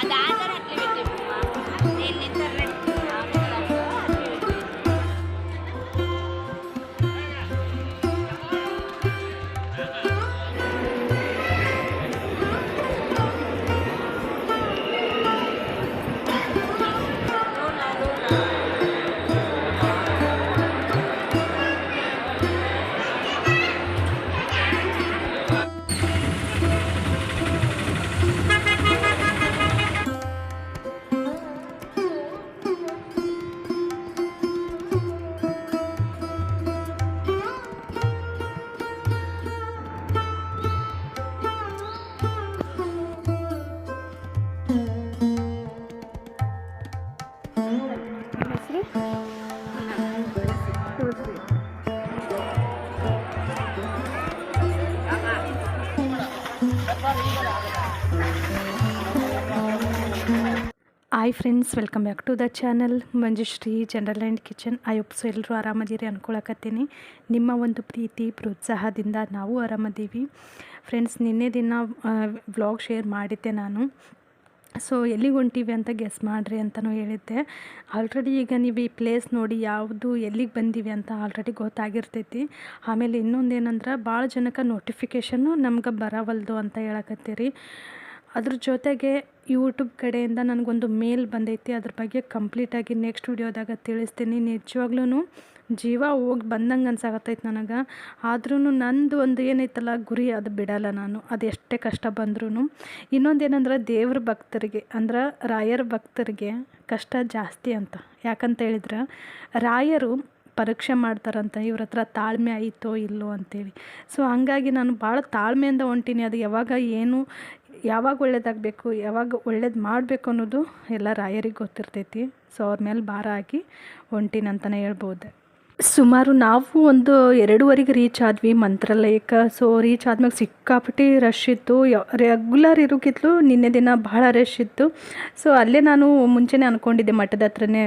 அந்த ஆதார hi friends welcome back to the channel Manjushree general and kitchen I ಒಪ್ಸು ಎಲ್ಲರೂ ಆರಾಮದಿರಿ ಅನ್ಕೊಳಕತ್ತೀನಿ. ನಿಮ್ಮ ಒಂದು ಪ್ರೀತಿ, ಪ್ರೋತ್ಸಾಹದಿಂದ ನಾವು ಆರಾಮದೀವಿ. ಫ್ರೆಂಡ್ಸ್ ನಿನ್ನೆ ದಿನ ವ್ಲಾಗ್ ಶೇರ್ ಮಾಡಿದ್ದೆ ನಾನು. ಸೊ ಎಲ್ಲಿಗೆ ಹೊಂಟೀವಿ ಅಂತ ಗೆಸ್ ಮಾಡಿರಿ ಅಂತಲೂ ಹೇಳಿದ್ದೆ. ಆಲ್ರೆಡಿ ಈಗ ನೀವು ಈ ಪ್ಲೇಸ್ ನೋಡಿ ಯಾವುದು, ಎಲ್ಲಿಗೆ ಬಂದೀವಿ ಅಂತ ಆಲ್ರೆಡಿ ಗೊತ್ತಾಗಿರ್ತೈತಿ. ಆಮೇಲೆ ಇನ್ನೊಂದು ಏನಂದ್ರೆ ಭಾಳ ಜನಕ್ಕೆ ನೋಟಿಫಿಕೇಷನ್ನು ನಮ್ಗೆ ಬರವಲ್ದು ಅಂತ ಹೇಳಕತ್ತೀರಿ. ಅದ್ರ ಜೊತೆಗೆ ಯೂಟ್ಯೂಬ್ ಕಡೆಯಿಂದ ನನಗೊಂದು ಮೇಲ್ ಬಂದೈತಿ. ಅದ್ರ ಬಗ್ಗೆ ಕಂಪ್ಲೀಟಾಗಿ ನೆಕ್ಸ್ಟ್ ವಿಡಿಯೋದಾಗ ತಿಳಿಸ್ತೀನಿ. ನಿಜವಾಗ್ಲೂ ಜೀವ ಹೋಗಿ ಬಂದಂಗೆ ಅನ್ಸಾಕತ್ತೈತೆ ನನಗೆ. ಆದ್ರೂ ನಂದು ಒಂದು ಏನೈತಲ್ಲ ಗುರಿ ಅದು ಬಿಡಲ್ಲ ನಾನು. ಅದು ಎಷ್ಟೇ ಕಷ್ಟ ಬಂದ್ರೂ ಇನ್ನೊಂದು ಏನಂದ್ರೆ ದೇವ್ರ ಭಕ್ತರಿಗೆ, ಅಂದ್ರೆ ರಾಯರ ಭಕ್ತರಿಗೆ ಕಷ್ಟ ಜಾಸ್ತಿ ಅಂತ. ಯಾಕಂತ ಹೇಳಿದ್ರೆ, ರಾಯರು ಪರೀಕ್ಷೆ ಮಾಡ್ತಾರಂತ, ಇವ್ರ ಹತ್ರ ತಾಳ್ಮೆ ಆಯಿತೋ ಇಲ್ಲೋ ಅಂತೇಳಿ. ಸೊ ಹಂಗಾಗಿ ನಾನು ಭಾಳ ತಾಳ್ಮೆಯಿಂದ ಹೊಂಟೀನಿ. ಅದು ಯಾವಾಗ ಏನು ಯಾವಾಗ ಒಳ್ಳೇದಾಗಬೇಕು, ಯಾವಾಗ ಒಳ್ಳೇದು ಮಾಡಬೇಕು ಅನ್ನೋದು ಎಲ್ಲ ರಾಯರಿಗೆ ಗೊತ್ತಿರ್ತೈತಿ. ಸೊ ಅವ್ರ ಮೇಲೆ ಭಾರ ಹಾಕಿ ಹೊಂಟೀನಿ ಅಂತಲೇ ಹೇಳ್ಬೋದು. ಸುಮಾರು ನಾವು ಒಂದು ಎರಡೂವರೆಗೆ ರೀಚ್ ಆದ್ವಿ ಮಂತ್ರಾಲಯಕ್ಕೆ. ಸೊ ರೀಚ್ ಆದ್ಮೇಲೆ ಸಿಕ್ಕಾಪಟ್ಟಿ ರಶ್ ಇತ್ತು. ರೆಗ್ಯುಲರ್ ಇರೋಕ್ಕಿಂತಲೂ ನಿನ್ನೆ ದಿನ ಭಾಳ ರಶ್ ಇತ್ತು. ಸೊ ಅಲ್ಲೇ ನಾನು ಮುಂಚೆನೇ ಅಂದ್ಕೊಂಡಿದ್ದೆ ಮಠದ ಹತ್ರನೇ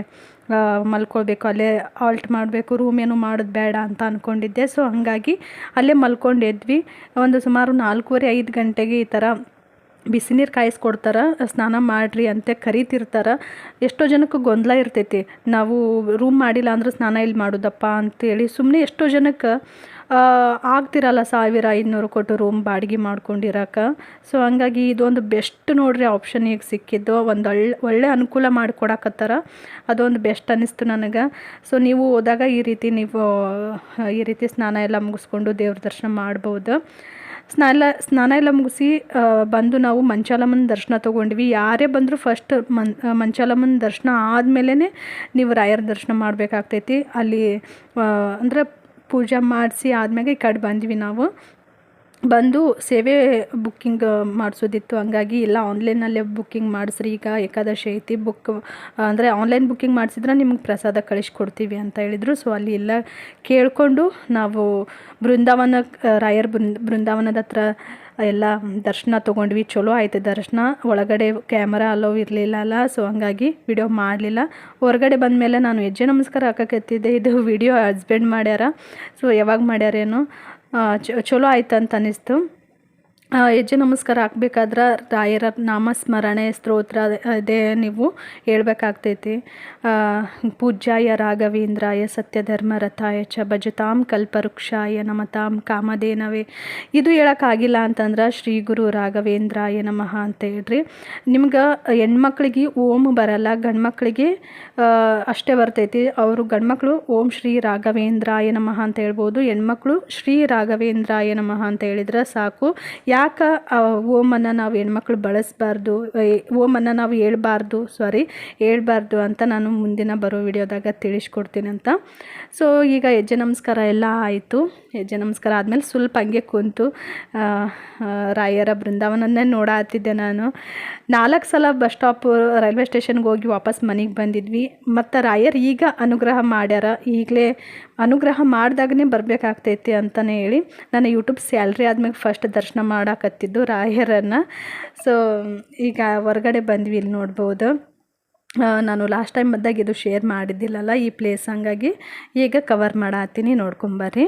ಮಲ್ಕೊಳ್ಬೇಕು, ಅಲ್ಲೇ ಆಲ್ಟ್ ಮಾಡಬೇಕು ರೂಮ್ ಏನು ಮಾಡೋದು ಬೇಡ ಅಂತ ಅಂದ್ಕೊಂಡಿದ್ದೆ ಸೊ ಹಾಗಾಗಿ ಅಲ್ಲೇ ಮಲ್ಕೊಂಡಿದ್ವಿ ಒಂದು ಸುಮಾರು ನಾಲ್ಕೂವರೆ ಐದು ಗಂಟೆಗೆ ಈ ಥರ ಬಿಸಿನೀರು ಕಾಯಿಸ್ಕೊಡ್ತಾರೆ, ಸ್ನಾನ ಮಾಡಿರಿ ಅಂತ ಕರಿತಿರ್ತಾರೆ. ಎಷ್ಟೋ ಜನಕ್ಕೆ ಗೊಂದಲ ಇರ್ತೈತಿ. ನಾವು ರೂಮ್ ಮಾಡಿಲ್ಲ ಅಂದ್ರೆ ಸ್ನಾನ ಇಲ್ಲಿ ಮಾಡೋದಪ್ಪ ಅಂತೇಳಿ ಸುಮ್ಮನೆ ಎಷ್ಟೋ ಜನಕ್ಕೆ ಆಗ್ತಿರಲ್ಲ ಸಾವಿರ ಐನೂರು ಕೊಟ್ಟು ರೂಮ್ ಬಾಡಿಗೆ ಮಾಡ್ಕೊಂಡಿರಕ್ಕೆ ಸೊ ಹಂಗಾಗಿ ಇದೊಂದು ಬೆಸ್ಟ್ ನೋಡ್ರಿ ಆಪ್ಷನ್ ಈಗ ಸಿಕ್ಕಿದ್ದು. ಒಂದು ಒಳ್ಳೆ ಒಳ್ಳೆ ಅನುಕೂಲ ಮಾಡಿಕೊಡಕತ್ತಾರ. ಅದೊಂದು ಬೆಸ್ಟ್ ಅನ್ನಿಸ್ತು ನನಗೆ. ಸೊ ನೀವು ಹೋದಾಗ ಈ ರೀತಿ ನೀವು, ಈ ರೀತಿ ಸ್ನಾನ ಎಲ್ಲ ಮುಗಿಸ್ಕೊಂಡು ದೇವ್ರ ದರ್ಶನ ಮಾಡ್ಬೋದು. ಸ್ನಾನ ಸ್ನಾನ ಎಲ್ಲ ಮುಗಿಸಿ ಬಂದು ನಾವು ಮಂಚಾಲಮ್ಮನ ದರ್ಶನ ತೊಗೊಂಡ್ವಿ. ಯಾರೇ ಬಂದರೂ ಫಸ್ಟ್ ಮನ್ ಮಂಚಾಲಮ್ಮನ ದರ್ಶನ ಆದಮೇಲೆ ನೀವು ರಾಯರ ದರ್ಶನ ಮಾಡಬೇಕಾಗ್ತೈತಿ. ಅಲ್ಲಿ ಅಂದರೆ ಪೂಜೆ ಮಾಡಿಸಿ ಆದ್ಮೇಲೆ ಈ ಕಡೆ ಬಂದ್ವಿ ನಾವು. ಬಂದು ಸೇವೆ ಬುಕ್ಕಿಂಗ್ ಮಾಡಿಸೋದಿತ್ತು. ಹಂಗಾಗಿ ಎಲ್ಲ ಆನ್ಲೈನಲ್ಲೇ ಬುಕ್ಕಿಂಗ್ ಮಾಡಿಸ್ರಿ ಈಗ ಏಕಾದಶಿ ಐತಿ, ಬುಕ್, ಅಂದರೆ ಆನ್ಲೈನ್ ಬುಕ್ಕಿಂಗ್ ಮಾಡಿಸಿದ್ರೆ ನಿಮ್ಗೆ ಪ್ರಸಾದ ಕಳಿಸ್ಕೊಡ್ತೀವಿ ಅಂತ ಹೇಳಿದರು. ಸೊ ಅಲ್ಲಿ ಎಲ್ಲ ಕೇಳಿಕೊಂಡು ನಾವು ಬೃಂದಾವನ ರಾಯರ್ ಬೃಂದ, ಬೃಂದಾವನದ ಹತ್ರ ಎಲ್ಲ ದರ್ಶನ ತೊಗೊಂಡ್ವಿ. ಚಲೋ ಆಯಿತು ದರ್ಶನ. ಒಳಗಡೆ ಕ್ಯಾಮರಾ ಅಲೋ ಇರಲಿಲ್ಲ ಅಲ್ಲ, ಸೊ ಹಂಗಾಗಿ ವಿಡಿಯೋ ಮಾಡಲಿಲ್ಲ. ಹೊರಗಡೆ ಬಂದಮೇಲೆ ನಾನು ಹೆಜ್ಜೆ ನಮಸ್ಕಾರ ಹಾಕಕತ್ತಿದ್ದೆ. ಇದು ವಿಡಿಯೋ ಹಸ್ಬೆಂಡ್ ಮಾಡ್ಯಾರ. ಸೊ ಯಾವಾಗ ಮಾಡ್ಯಾರೇನೋ ಚಲೋ ಆಯ್ತು ಅಂತ ಅನ್ನಿಸ್ತು ಹೆಜ್ಜೆ ನಮಸ್ಕಾರ ಹಾಕ್ಬೇಕಾದ್ರೆ ರಾಯರ ನಾಮಸ್ಮರಣೆ ಸ್ತೋತ್ರ, ಅದೇ ನೀವು ಹೇಳ್ಬೇಕಾಗ್ತೈತಿ. ಪೂಜಾಯ ಪೂಜ್ಯಾಯ ರಾಘವೇಂದ್ರಾಯ ಸತ್ಯಧರ್ಮ ರಥಾಯ ಚ ಭಜತಾಂ ಕಲ್ಪವೃಕ್ಷಾಯ ನಮತಾಂ ಕಾಮಧೇನವೇ. ಇದು ಹೇಳೋಕ್ಕಾಗಿಲ್ಲ ಅಂತಂದ್ರೆ ಶ್ರೀ ಗುರು ರಾಘವೇಂದ್ರಾಯ ನಮಃ ಅಂತ ಹೇಳ್ರಿ. ನಿಮ್ಗೆ ಹೆಣ್ಮಕ್ಳಿಗೆ ಓಂ ಬರಲ್ಲ, ಗಂಡ್ಮಕ್ಳಿಗೆ ಅಷ್ಟೇ ಬರ್ತೈತಿ. ಅವರು ಗಂಡ್ಮಕ್ಳು ಓಂ ಶ್ರೀ ರಾಘವೇಂದ್ರಾಯ ನಮಃ ಅಂತ ಹೇಳ್ಬೋದು. ಹೆಣ್ಮಕ್ಳು ಶ್ರೀ ರಾಘವೇಂದ್ರಾಯ ನಮಃ ಅಂತ ಹೇಳಿದ್ರೆ ಸಾಕು. ಯಾಕೆ ಓಮನ್ನು ನಾವು ಹೆಣ್ಮಕ್ಳು ಬಳಸಬಾರ್ದು ಓಮನ್ನು ನಾವು ಹೇಳ್ಬಾರ್ದು ಸಾರಿ ಹೇಳ್ಬಾರ್ದು ಅಂತ ನಾನು ಮುಂದಿನ ಬರೋ ವಿಡಿಯೋದಾಗ ತಿಳಿಸ್ಕೊಡ್ತೀನಿ ಅಂತ. ಸೊ ಈಗ ಹೆಜ್ಜೆ ನಮಸ್ಕಾರ ಎಲ್ಲ ಆಯಿತು. ಹೆಜ್ಜೆ ನಮಸ್ಕಾರ ಆದಮೇಲೆ ಸ್ವಲ್ಪ ಹಂಗೆ ಕುಂತು ರಾಯರ ಬೃಂದಾವನನ್ನೇ ನೋಡಾತಿದ್ದೆ ನಾನು. ನಾಲ್ಕು ಸಲ ಬಸ್ ಸ್ಟಾಪ್, ರೈಲ್ವೆ ಸ್ಟೇಷನ್ಗೆ ಹೋಗಿ ವಾಪಸ್ ಮನೆಗೆ ಬಂದಿದ್ವಿ. ಮತ್ತು ರಾಯರ್ ಈಗ ಅನುಗ್ರಹ ಮಾಡ್ಯಾರ. ಈಗಲೇ ಅನುಗ್ರಹ ಮಾಡಿದಾಗನೇ ಬರಬೇಕಾಗ್ತೈತಿ ಅಂತಲೇ ಹೇಳಿ ನಾನು ಯೂಟ್ಯೂಬ್ ಸ್ಯಾಲ್ರಿ ಆದ್ಮೇಲೆ ಫಸ್ಟ್ ದರ್ಶನ ಮಾಡಾಕತ್ತಿದ್ದು ರಾಯರನ್ನು. ಸೊ ಈಗ ಹೊರಗಡೆ ಬಂದ್ವಿ ಇಲ್ಲಿ ನೋಡ್ಬೋದು. ನಾನು ಲಾಸ್ಟ್ ಟೈಮ್ ಬಂದಾಗ ಇದು ಶೇರ್ ಮಾಡಿದ್ದಿಲ್ಲಲ್ಲ ಈ ಪ್ಲೇಸ್ ಹಂಗಾಗಿ. ಈಗ ಕವರ್ ಮಾಡತ್ತೀನಿ ನೋಡ್ಕೊಂಬರ್ರಿ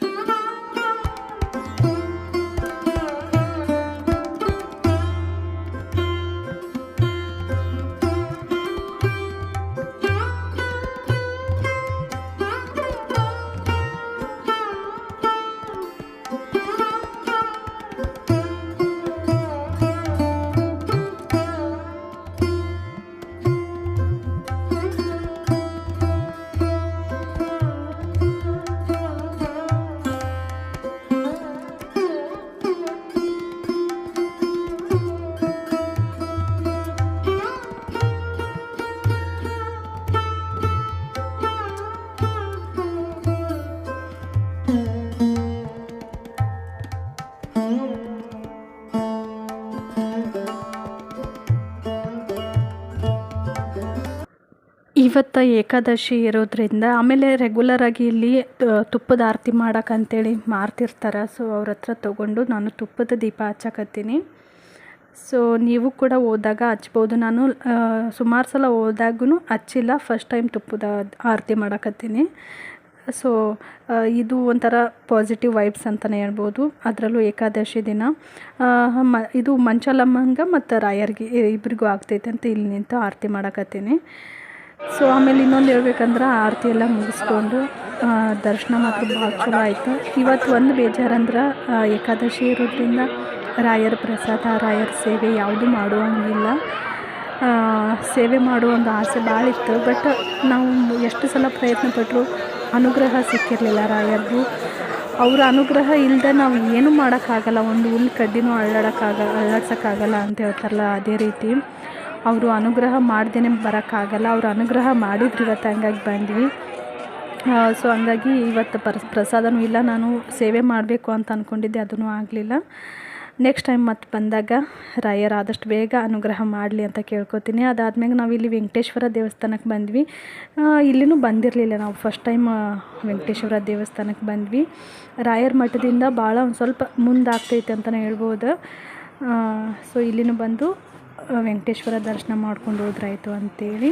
Bye. ಇವತ್ತು ಏಕಾದಶಿ ಇರೋದ್ರಿಂದ ಆಮೇಲೆ ರೆಗ್ಯುಲರಾಗಿ ಇಲ್ಲಿ ತುಪ್ಪದ ಆರತಿ ಮಾಡೋಕ್ಕಂತೇಳಿ ಮಾರ್ತಿರ್ತಾರೆ. ಸೊ ಅವ್ರ ಹತ್ರ ತೊಗೊಂಡು ನಾನು ತುಪ್ಪದ ದೀಪ ಹಚ್ಚಕತ್ತೀನಿ. ಸೊ ನೀವು ಕೂಡ ಹೋದಾಗ ಹಚ್ಬೋದು. ನಾನು ಸುಮಾರು ಸಲ ಹೋದಾಗೂ ಹಚ್ಚಿಲ್ಲ. ಫಸ್ಟ್ ಟೈಮ್ ತುಪ್ಪದ ಆರತಿ ಮಾಡಕತ್ತೀನಿ. ಸೊ ಇದು ಒಂಥರ ಪಾಸಿಟಿವ್ ವೈಬ್ಸ್ ಅಂತಲೇ ಹೇಳ್ಬೋದು. ಅದರಲ್ಲೂ ಏಕಾದಶಿ ದಿನ. ಮ, ಇದು ಮಂಚಲಮ್ಮಂಗ ಮತ್ತು ರಾಯರ್ಗೆ ಇಬ್ಬರಿಗೂ ಆಗ್ತೈತೆ ಅಂತ ಇಲ್ಲಿ ನಿಂತು ಆರತಿ ಮಾಡಕತ್ತೀನಿ. ಸೊ ಆಮೇಲೆ ಇನ್ನೊಂದು ಹೇಳ್ಬೇಕಂದ್ರೆ ಆರತಿ ಎಲ್ಲ ಮುಗಿಸ್ಕೊಂಡು ದರ್ಶನ ಮಾತ್ರ ಭಾಳ ಚಲೋ ಆಯಿತು. ಇವತ್ತು ಒಂದು ಬೇಜಾರಂದ್ರೆ ಏಕಾದಶಿ ಇರೋದ್ರಿಂದ ರಾಯರ ಪ್ರಸಾದ, ರಾಯರ ಸೇವೆ ಯಾವುದು ಮಾಡುವಂಗಿಲ್ಲ. ಸೇವೆ ಮಾಡುವ ಒಂದು ಆಸೆ ಭಾಳ ಇತ್ತು, ಬಟ್ ನಾವು ಎಷ್ಟು ಸಲ ಪ್ರಯತ್ನ ಪಟ್ಟರು ಅನುಗ್ರಹ ಸಿಕ್ಕಿರಲಿಲ್ಲ ರಾಯರ್ದು. ಅವರ ಅನುಗ್ರಹ ಇಲ್ಲದೆ ನಾವು ಏನೂ ಮಾಡೋಕ್ಕಾಗಲ್ಲ, ಒಂದು ಹುಲ್ ಕಡ್ಡಿನೂ ಅಳ್ಳಾಡೋಕ್ಕಾಗ, ಅಳ್ಳಾಡ್ಸೋಕ್ಕಾಗಲ್ಲ ಅಂತ ಹೇಳ್ತಾರಲ್ಲ ಅದೇ ರೀತಿ. ಅವರು ಅನುಗ್ರಹ ಮಾಡ್ದೇ ಬರೋಕ್ಕಾಗಲ್ಲ. ಅವ್ರು ಅನುಗ್ರಹ ಮಾಡಿದ್ರು ಇವತ್ತು ಹಂಗಾಗಿ ಬಂದ್ವಿ. ಸೊ ಹಂಗಾಗಿ ಇವತ್ತು ಪರ್ಸ್ ಪ್ರಸಾದನೂ ಇಲ್ಲ. ನಾನು ಸೇವೆ ಮಾಡಬೇಕು ಅಂತ ಅಂದ್ಕೊಂಡಿದ್ದೆ ಅದೂ ಆಗಲಿಲ್ಲ. ನೆಕ್ಸ್ಟ್ ಟೈಮ್ ಮತ್ತೆ ಬಂದಾಗ ರಾಯರ್ ಆದಷ್ಟು ಬೇಗ ಅನುಗ್ರಹ ಮಾಡಲಿ ಅಂತ ಕೇಳ್ಕೊತೀನಿ. ಅದಾದ್ಮೇಲೆ ನಾವು ಇಲ್ಲಿ ವೆಂಕಟೇಶ್ವರ ದೇವಸ್ಥಾನಕ್ಕೆ ಬಂದ್ವಿ. ಇಲ್ಲಿನೂ ಬಂದಿರಲಿಲ್ಲ ನಾವು. ಫಸ್ಟ್ ಟೈಮ್ ವೆಂಕಟೇಶ್ವರ ದೇವಸ್ಥಾನಕ್ಕೆ ಬಂದ್ವಿ. ರಾಯರ ಮಠದಿಂದ ಭಾಳ ಒಂದು ಸ್ವಲ್ಪ ಮುಂದಾಗ್ತೈತೆ ಅಂತಲೇ ಹೇಳ್ಬೋದು. ಸೊ ಇಲ್ಲಿನೂ ಬಂದು ವೆಂಕಟೇಶ್ವರ ದರ್ಶನ ಮಾಡ್ಕೊಂಡು ಹೋದ್ರಾಯ್ತು ಅಂತೇಳಿ.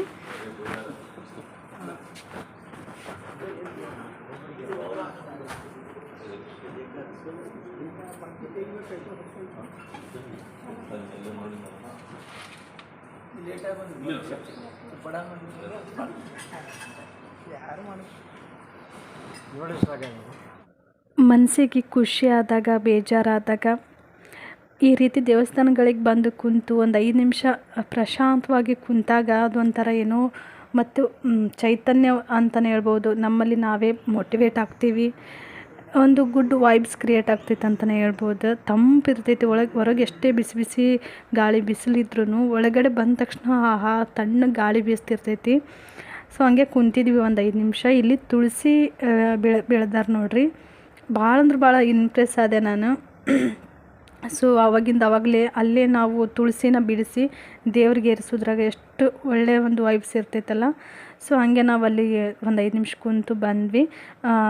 ಮನಸ್ಸಿಗೆ ಖುಷಿ ಆದಾಗ ಬೇಜಾರಾದಾಗ ಈ ರೀತಿ ದೇವಸ್ಥಾನಗಳಿಗೆ ಬಂದು ಕುಂತು ಒಂದು ಐದು ನಿಮಿಷ ಪ್ರಶಾಂತವಾಗಿ ಕುಂತಾಗ ಅದೊಂಥರ ಏನೋ ಮತ್ತು ಚೈತನ್ಯ ಅಂತಲೇ ಹೇಳ್ಬೋದು. ನಮ್ಮಲ್ಲಿ ನಾವೇ ಮೋಟಿವೇಟ್ ಆಗ್ತೀವಿ. ಒಂದು ಗುಡ್ ವೈಬ್ಸ್ ಕ್ರಿಯೇಟ್ ಆಗ್ತೈತೆ ಅಂತಲೇ ಹೇಳ್ಬೋದು. ತಂಪಿರ್ತೈತಿ ಒಳಗೆ, ಹೊರಗೆ ಎಷ್ಟೇ ಬಿಸಿ ಬಿಸಿ ಗಾಳಿ ಬಿಸಿಲಿದ್ರೂ ಒಳಗಡೆ ಬಂದ ತಕ್ಷಣ ಆಹಾ, ತಣ್ಣಗೆ ಗಾಳಿ ಬೀಸ್ತಿರ್ತೈತಿ. ಸೊ, ಹಂಗೆ ಕುಂತಿದ್ವಿ ಒಂದು ಐದು ನಿಮಿಷ. ಇಲ್ಲಿ ತುಳಸಿ ಬೆಳೆ, ಬೆಳೆದಾರ ನೋಡ್ರಿ. ಭಾಳ ಅಂದ್ರೆ ಭಾಳ ಇಂಪ್ರೆಸ್ ಆದೆ ನಾನು. ಸೊ ಅವಾಗಿಂದ ಆವಾಗಲೇ ಅಲ್ಲೇ ನಾವು ತುಳಸಿನ ಬಿಡಿಸಿ ದೇವ್ರಿಗೆ ಏರಿಸೋದ್ರಾಗ ಎಷ್ಟು ಒಳ್ಳೆಯ ಒಂದು ವೈಬ್ಸ್ ಇರ್ತೈತಲ್ಲ. ಸೊ ಹಂಗೆ ನಾವು ಅಲ್ಲಿ ಒಂದು ಐದು ನಿಮಿಷ ಕುಂತು ಬಂದ್ವಿ.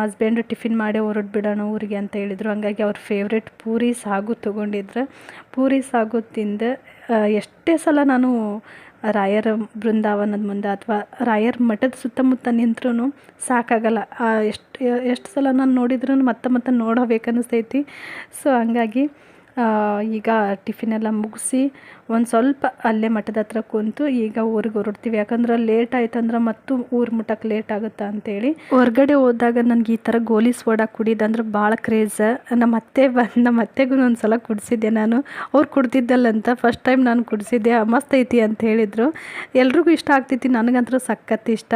ಹಸ್ಬೆಂಡು ಟಿಫಿನ್ ಮಾಡಿ ಹೊರಟು ಬಿಡೋಣ ಊರಿಗೆ ಅಂತ ಹೇಳಿದರು. ಹಂಗಾಗಿ ಅವ್ರ ಫೇವ್ರೆಟ್ ಪೂರಿ ಸಾಗು ತೊಗೊಂಡಿದ್ರು. ಪೂರಿ ಸಾಗು ತಿಂದು ಎಷ್ಟೇ ಸಲ ನಾನು ರಾಯರ ಬೃಂದಾವನದ ಮುಂದೆ ಅಥವಾ ರಾಯರ ಮಠದ ಸುತ್ತಮುತ್ತ ನಿಂತ್ರೂ ಸಾಕಾಗಲ್ಲ. ಎಷ್ಟು ಎಷ್ಟು ಸಲ ನಾನು ನೋಡಿದ್ರೂ ಮತ್ತೆ ಮತ್ತೆ ನೋಡಬೇಕನ್ನಿಸ್ತೈತಿ ಸೊ ಹಂಗಾಗಿ ಈಗ ಟಿಫಿನ್ ಎಲ್ಲ ಮುಗಿಸಿ ಒಂದು ಸ್ವಲ್ಪ ಅಲ್ಲೇ ಮಠದ ಹತ್ರ ಕುಂತು ಈಗ ಊರಿಗೆ ಹೊರಡ್ತೀವಿ. ಯಾಕಂದ್ರೆ ಲೇಟ್ ಆಯ್ತಂದ್ರೆ ಮತ್ತು ಊರು ಮುಟ್ಟಕ್ಕೆ ಲೇಟ್ ಆಗುತ್ತಾ ಅಂತೇಳಿ. ಹೊರಗಡೆ ಹೋದಾಗ ನನಗೆ ಈ ಥರ ಗೋಲಿ ಸೋಡಾ ಕುಡಿದಂದ್ರೆ ಭಾಳ ಕ್ರೇಜ್ ನಮ್ಮ ಅತ್ತೆ ಬಂದು ನಮ್ಮ ಅತ್ತೆಗೂ ಒಂದು ಸಲ ಕುಡಿಸಿದ್ದೆ ನಾನು. ಅವ್ರು ಕುಡ್ದಿದ್ದಲ್ಲಂತ ಫಸ್ಟ್ ಟೈಮ್ ನಾನು ಕುಡಿಸಿದ್ದೆ. ಮಸ್ತ್ ಐತಿ ಅಂತ ಹೇಳಿದರು. ಎಲ್ರಿಗೂ ಇಷ್ಟ ಆಗ್ತೈತಿ ನನಗಂತೂ ಸಖತ್ ಇಷ್ಟ.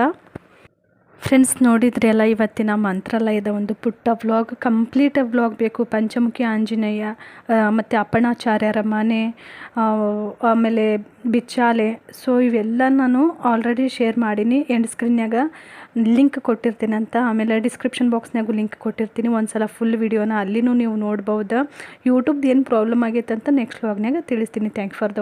ಫ್ರೆಂಡ್ಸ್ ನೋಡಿದ್ರಿ ಅಲ್ಲ ಇವತ್ತಿನ ಮಂತ್ರಾಲಯದ ಒಂದು ಪುಟ್ಟ ವ್ಲಾಗ್ ಕಂಪ್ಲೀಟ್ ವ್ಲಾಗ್ ಬೇಕು. ಪಂಚಮುಖಿ ಆಂಜನೇಯ ಮತ್ತು ಅಪ್ಪಣಾಚಾರ್ಯರ ಮನೆ ಆಮೇಲೆ ಬಿಚ್ಚಾಲೆ. ಸೊ ಇವೆಲ್ಲ ನಾನು ಆಲ್ರೆಡಿ ಶೇರ್ ಮಾಡೀನಿ ಎಂಡ್ ಸ್ಕ್ರೀನ್ಯಾಗ ಲಿಂಕ್ ಕೊಟ್ಟಿರ್ತೀನಿ ಅಂತ. ಆಮೇಲೆ ಡಿಸ್ಕ್ರಿಪ್ಷನ್ ಬಾಕ್ಸ್ನಾಗೂ ಲಿಂಕ್ ಕೊಟ್ಟಿರ್ತೀನಿ. ಒಂದು ಸಲ ಫುಲ್ ವಿಡಿಯೋನ ಅಲ್ಲಿನೂ ನೀವು ನೋಡ್ಬೋದು. ಯೂಟ್ಯೂಬ್ದು ಏನು ಪ್ರಾಬ್ಲಮ್ ಆಗೈತೆ ಅಂತ ನೆಕ್ಸ್ಟ್ ವ್ಲಾಗ್ನಾಗ ತಿಳಿಸ್ತೀನಿ. Thank for the